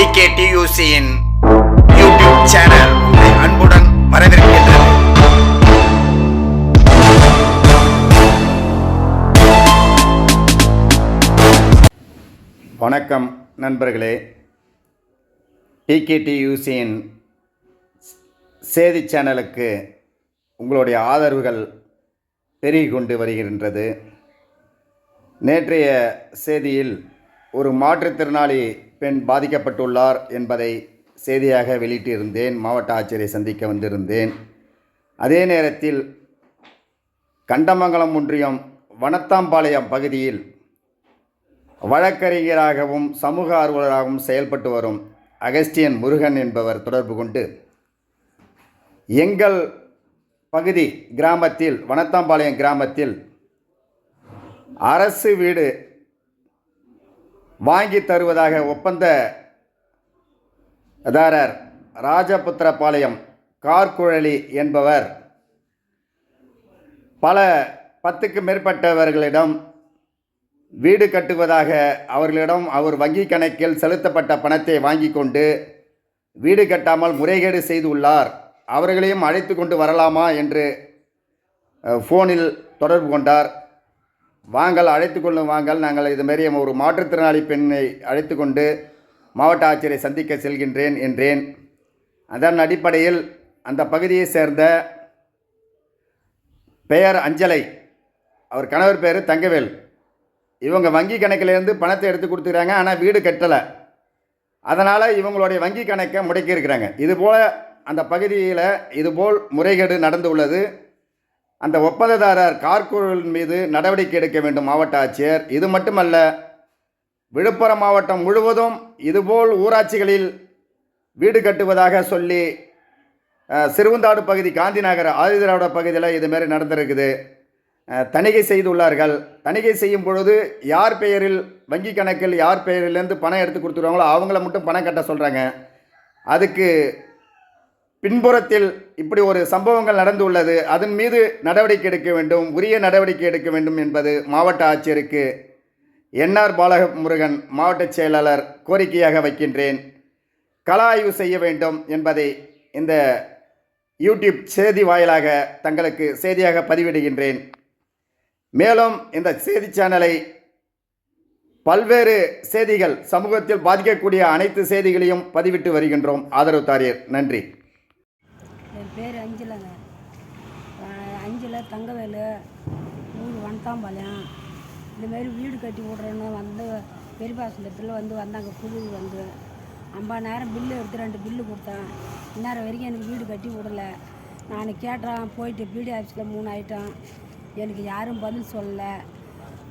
Decay டியூசியின் YouTube channel அன்புடன் வரவேற்கின்றது வணக்கம் நண்பர்களே. டிகேடியூசியின் செய்தி சேனலுக்கு உங்களுடைய ஆதரவுகள் பெருகி கொண்டு வருகின்றது. நேற்றைய செய்தியில் ஒரு மாற்றுத்திறனாளி பெண் பாதிக்கப்பட்டுள்ளார் என்பதை செய்தியாக வெளியிட்டிருந்தேன். மாவட்ட ஆட்சியரை சந்திக்க வந்திருந்தேன். அதே நேரத்தில் கண்டமங்கலம் ஒன்றியம் வனத்தாம்பாளையம் பகுதியில் வழக்கறிஞராகவும் சமூக ஆர்வலராகவும் செயல்பட்டு வரும் அகஸ்டியன் முருகன் என்பவர் தொடர்பு கொண்டு எங்கள் பகுதி கிராமத்தில் வனத்தாம்பாளையம் கிராமத்தில் அரசு வீடு வாங்கி தருவதாக ஒப்பந்ததாரர் ராஜபுத்திரபாளையம் கார்குழலி என்பவர். பல பத்துக்கு மேற்பட்டவர்களிடம் வீடு கட்டுவதாக அவர்களிடம் அவர் வங்கி கணக்கில் செலுத்தப்பட்ட பணத்தை வாங்கி கொண்டு வீடு கட்டாமல் முறைகேடு செய்துள்ளார் அவர்களையும் அழைத்து கொண்டு வரலாமா என்று ஃபோனில் தொடர்பு கொண்டார். வாங்கள் அழைத்து கொள்ளும் வாங்கள் நாங்கள் இதுமாரி ஒரு மாற்றுத்திறனாளி பெண்ணை அழைத்து கொண்டு மாவட்ட ஆட்சியரை சந்திக்க செல்கின்றேன் என்றேன். அதன் அடிப்படையில் அந்த பகுதியை சேர்ந்த பெயர் அஞ்சலை அவர் கணவர் பேர் தங்கவேல். இவங்க வங்கி கணக்கிலேருந்து பணத்தை எடுத்து கொடுத்துக்கிறாங்க ஆனால் வீடு கட்டலை. அதனால் இவங்களுடைய வங்கி கணக்கை முடக்கி இருக்கிறாங்க. இதுபோல் அந்த பகுதியில் இதுபோல் முறைகேடு நடந்து உள்ளது அந்த ஒப்பந்ததாரர் கார்குழல் மீது நடவடிக்கை எடுக்க வேண்டும் மாவட்ட ஆட்சியர். இது மட்டுமல்ல விழுப்புரம் மாவட்டம் முழுவதும் இதுபோல் ஊராட்சிகளில் வீடு கட்டுவதாக சொல்லி சிறுவந்தாடு பகுதி காந்தி நகர் ஆதிதிராவிட பகுதியில் இதுமாரி நடந்திருக்குது. தணிகை செய்துள்ளார்கள். தணிகை செய்யும் பொழுது யார் பெயரில் வங்கி கணக்கில் யார் பெயரிலேருந்து பணம் எடுத்து கொடுத்துருவாங்களோ அவங்கள மட்டும் பணம் கட்ட சொல்கிறாங்க அதுக்கு பின்புறத்தில் இப்படி ஒரு சம்பவங்கள் நடந்து உள்ளது அதன் மீது நடவடிக்கை எடுக்க வேண்டும். உரிய நடவடிக்கை எடுக்க வேண்டும் என்பது மாவட்ட ஆட்சியருக்கு என்ஆர் பாலமுருகன் மாவட்ட செயலாளர் கோரிக்கையாக வைக்கின்றேன். கள ஆய்வு செய்ய வேண்டும் என்பதை இந்த யூடியூப் செய்தி வாயிலாக தங்களுக்கு செய்தியாக பதிவிடுகின்றேன். மேலும் இந்த செய்தி சேனலை பல்வேறு செய்திகள் சமூகத்தில் பாதிக்கக்கூடிய அனைத்து செய்திகளையும் பதிவிட்டு வருகின்றோம். ஆதரவு தாரியர் நன்றி. என் பேர் அஞ்சலங்க. அஞ்சல தங்கவேலு ஊர் வனத்தாம்பாளையம் இந்தமாரி வீடு கட்டி விட்றேன்னு வந்து பெரியபாசனத்தில் வந்து வந்தாங்க புது வந்து. ஐம்பதாயிரம் பில்லு எடுத்து ரெண்டு பில்லு கொடுத்தேன். இந்நேரம் வரைக்கும் எனக்கு வீடு கட்டி விடல. நான் கேட்டேன் போயிட்டு பிடி ஆஃபீஸில் மூணு ஆயிட்டேன். எனக்கு யாரும் பதில் சொல்லலை.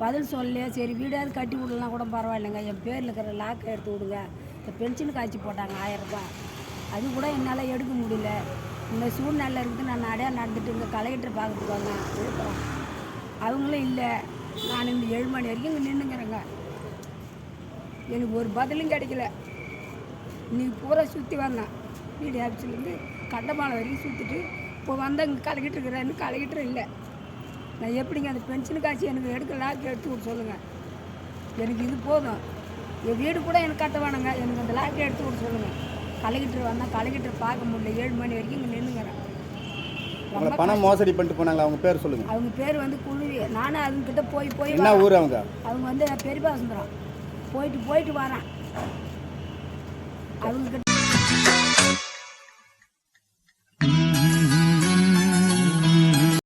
பதில் சொல்லலையே சரி வீடாவது கட்டி விடலாம் கூட பரவாயில்லைங்க. என் பேரில் இருக்கிற லாக்கை எடுத்து விடுங்க. இந்த பென்ஷன் காய்ச்சி போட்டாங்க ஆயிரம் ரூபாய். அது கூட என்னால் எடுக்க முடியல. இந்த சூழ்நிலை இருக்குது நான் நடையாக நடந்துட்டு இங்கே கலெக்டர் பார்க்கறதுக்கு வந்தேன். விழுப்புரம் அவங்களும் இல்லை. நான் இந்த ஏழு மணி வரைக்கும் இங்கே நின்றுங்கிறேங்க எனக்கு ஒரு பதிலும் கிடைக்கல. நீ பூரா சுற்றி வந்தேன் வீடு ஆஃபீஸ்லேருந்து கண்டமாலை வரைக்கும் சுற்றிட்டு இப்போ வந்தால் இங்கே கலெக்டர் இருக்கிறேன்னு கலெக்டர் இல்லை. நான் எப்படிங்க அந்த பென்ஷன் காட்சி எனக்கு எடுக்கலாம் எடுத்து விட சொல்லுங்கள் எனக்கு இது போதும். என் வீடு கூட எனக்கு கட்ட வேணுங்க எனக்கு அந்த லாக்கை எடுத்து விட சொல்லுங்கள் கலெக்டர் வந்தால் கலெக்டர் பார்க்க முடியல. ஏழு மணி வரைக்கும் இங்கே நின்றுங்கிறேன் உங்களை பணம் மோசடி பண்ணிட்டு போனாங்களா? அவங்க பேர் சொல்லுங்கள் அவங்க பேர் வந்து குழுவி. நானும் அவங்கக்கிட்ட போய் போய் என்ன. ஊர் அவங்க? அவங்க வந்து பெரியபாசுந்தரம் போயிட்டு போயிட்டு வரேன். அவங்கக்கிட்ட